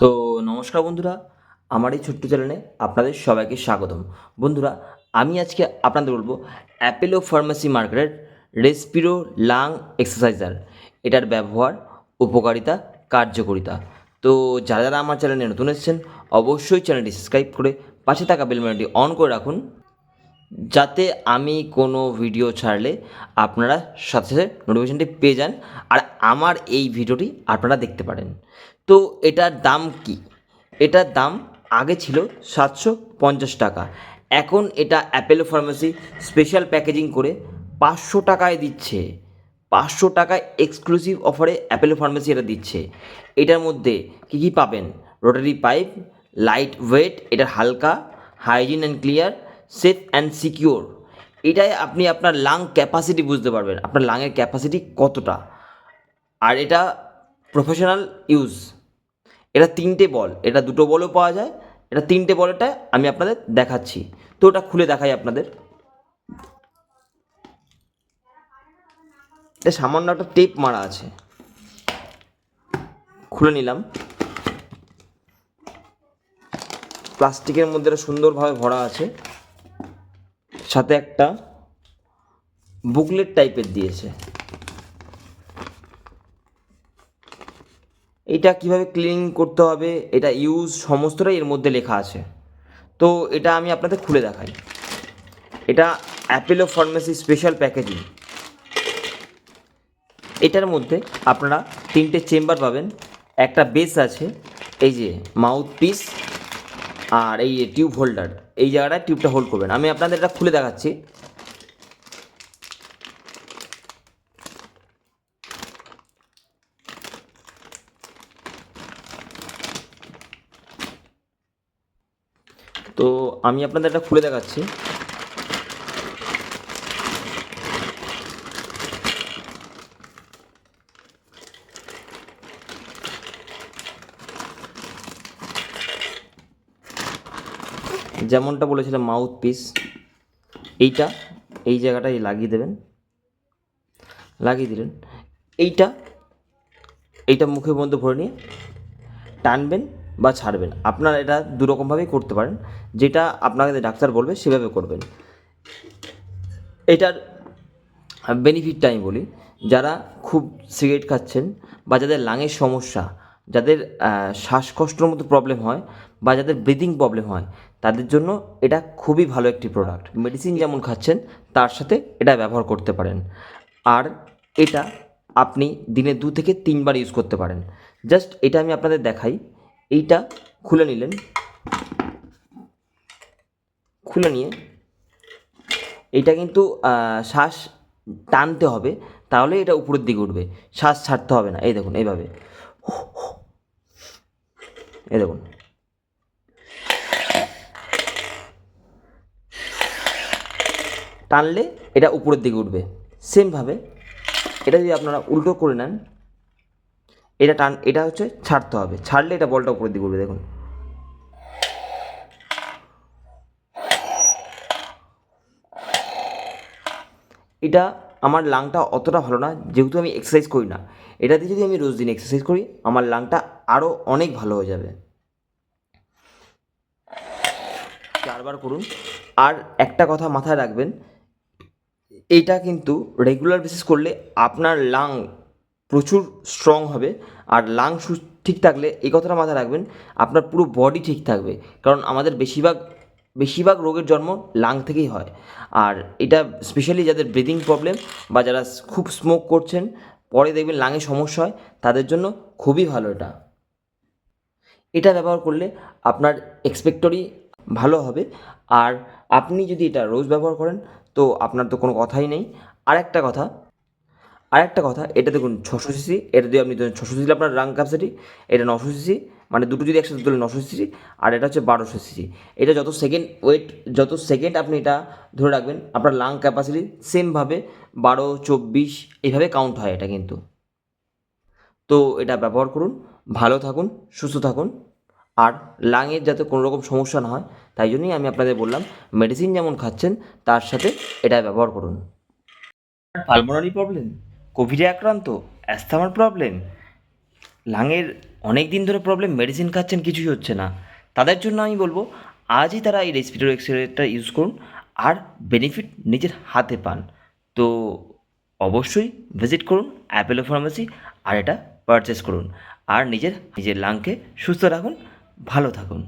তো নমস্কার বন্ধুরা, আমার এই ছোট্ট চ্যানেলে আপনাদের সবাইকে স্বাগতম। বন্ধুরা, আমি আজকে আপনাদের বলব অ্যাপেলো ফার্মেসি মার্কেটের রেসপিরো লাং এক্সারসাইজার। এটার ব্যবহার, উপকারিতা, কার্যকারিতা। তো যারা যারা আমার চ্যানেলে নতুন এসেছেন, অবশ্যই চ্যানেলটি সাবস্ক্রাইব করে পাশে থাকা বেল বাটনটি অন করে রাখুন, যাতে আমি কোনো ভিডিও ছাড়লে আপনারা সাথে সাথে নোটিফিকেশানটি পেয়ে যান, আর আমার এই ভিডিওটি আপনারা দেখতে পারেন। তো এটার দাম কি? এটার দাম আগে ছিল সাতশো পঞ্চাশ টাকা। এখন এটা অ্যাপেলো ফার্মেসি স্পেশাল প্যাকেজিং করে পাঁচশো টাকায় দিচ্ছে। পাঁচশো টাকায় এক্সক্লুসিভ অফারে অ্যাপেলো ফার্মেসি এটা দিচ্ছে। এটার মধ্যে কী কী পাবেন? রোটারি পাইপ লাইট ওয়েট এটা হালকা hygiene and clear safe and secure এটাই আপনি আপনার লাং ক্যাপাসিটি বুঝতে পারবেন। আপনার লাংয়ের ক্যাপাসিটি কতটা? আর এটা প্রফেশনাল ইউজ। এটা তিনটে বল, এটা দুটো বলও পাওয়া যায়, এটা তিনটে বলটা আমি আপনাদের দেখাচ্ছি। তো ওটা খুলে দেখাই আপনাদের। এটা সামান্য একটা টেপ মারা আছে। খুলে নিলাম। প্লাস্টিকের মধ্যে সুন্দরভাবে ভরা আছে। সাথে একটা বুকলেট টাইপের দিয়েছে। এটা কীভাবে ক্লিন করতে হবে, এটা ইউজ সমস্তটাই এর মধ্যে লেখা আছে। তো এটা আমি আপনাদের খুলে দেখাই। এটা অ্যাপেলো ফার্মেসি স্পেশাল প্যাকেজিং এটার মধ্যে আপনারা তিনটে চেম্বার পাবেন। একটা বেস আছে, এই যে মাউথ পিস আর এই টিউব হোল্ডার এই জায়গাটায় টিউবটা হোল্ড করবেন। আমি আপনাদের এটা খুলে দেখাচ্ছি। তো আমি আপনাদের এটা খুলে দেখাচ্ছি। যেমনটা বলেছিলাম মাউথ পিস এইটা, এই জায়গাটায় লাগিয়ে দেবেন। লাগিয়ে দিলেন। এইটা এইটা মুখের মধ্যে ভরে নিয়ে টানবেন। বা ছাড়বেন। আপনারা এটা দুরকমভাবেই করতে পারেন। যেটা আপনাকে ডাক্তার বলবে, সেভাবে করবেন। এটার বেনিফিটটা আমি বলি, যারা খুব সিগারেট খাচ্ছেন বা যাদের লাঙের সমস্যা, যাদের শ্বাসকষ্টর মতো প্রবলেম হয় বা যাদের ব্রিদিং প্রবলেম হয়, তাদের জন্য এটা খুবই ভালো একটি প্রোডাক্ট মেডিসিন যেমন খাচ্ছেন, তার সাথে এটা ব্যবহার করতে পারেন। আর এটা আপনি দিনে দু থেকে তিনবার ইউজ করতে পারেন। জাস্ট এটা আমি আপনাদের দেখাই। এইটা খুলে নিলেন। খুলে নিয়ে এটা কিন্তু শ্বাস টানতে হবে, তাহলে এটা উপরের দিকে উঠবে। শ্বাস ছাড়তে হবে না। এই দেখুন, এইভাবে। এই দেখুন। টানলে এটা উপরের দিকে উঠবে। সেমভাবে এটা যদি আপনারা উল্টো করে নেন এটা টান, এটা হচ্ছে ছাড়তে হবে। ছাড়লে এটা বলটা উপরের দিকে উঠবে, দেখুন। এটা আমার লাংটা অতটা ভালো না, যেহেতু আমি এক্সারসাইজ করি না। এটা দিয়ে যদি আমি রোজ দিন এক্সারসাইজ করি, আমার লাংটা আরও অনেক ভালো হয়ে যাবে। চারবার করুন। আর একটা কথা মাথায় রাখবেন এটা কিন্তু রেগুলার বেসিস করলে আপনার লাং প্রচুর স্ট্রং হবে আর লাং সু- ঠিক থাকলে এই কথাটা মাথায় রাখবেন, আপনার পুরো বডি ঠিক থাকবে। কারণ আমাদের বেশিরভাগ বেশিরভাগ রোগের জন্ম লাং থেকেই হয়। আর এটা স্পেশালি যাদের ব্রিদিং প্রবলেম বা যারা খুব স্মোক করছেন, পরে দেখবেন লাঙে সমস্যা হয়, তাদের জন্য খুবই ভালো এটা। এটা ব্যবহার করলে আপনার এক্সপেক্টরি ভালো হবে। আর আপনি যদি এটা রোজ ব্যবহার করেন, তো আপনার তো কোনো কথাই নেই। আর একটা কথা আর একটা কথা, এটা দেখুন ছশো সিসি, এটা যদি আপনি ধরুন ছশো সিসি আপনার রাং ক্যাপাসিটি এটা নশো সিসি মানে দুটো যদি একসাথে তুলে নশো সিসি, আর এটা হচ্ছে বারোশো সিসি। এটা যত সেকেন্ড ওয়েট যত সেকেন্ড আপনি এটা ধরে রাখবেন, আপনার লাং ক্যাপাসিটি সেমভাবে বারো, চব্বিশ, এইভাবে কাউন্ট হয় এটা কিন্তু। তো এটা ব্যবহার করুন, ভালো থাকুন, সুস্থ থাকুন, আর লাংয়ের যাতে কোনো রকম সমস্যা না হয়, তাই জন্যই আমি আপনাদের বললাম মেডিসিন যেমন খাচ্ছেন, তার সাথে এটা ব্যবহার করুন। পালমোনারি প্রবলেম কোভিডে আক্রান্ত, অ্যাস্থামার প্রবলেম লাংয়ের অনেক দিন ধরে প্রবলেম মেডিসিন খাচ্ছেন কিছুই হচ্ছে না। তাদের জন্য আমি বলব, আজই তারা এই রেসপিরো এক্সরেটা ইউজ করুন আর বেনিফিট নিজের হাতে পান। তো অবশ্যই ভিজিট করুন অ্যাপেলো ফার্মেসি আর এটা পারচেস করুন। আর নিজের নিজের লাংকে সুস্থ রাখুন, ভালো থাকুন।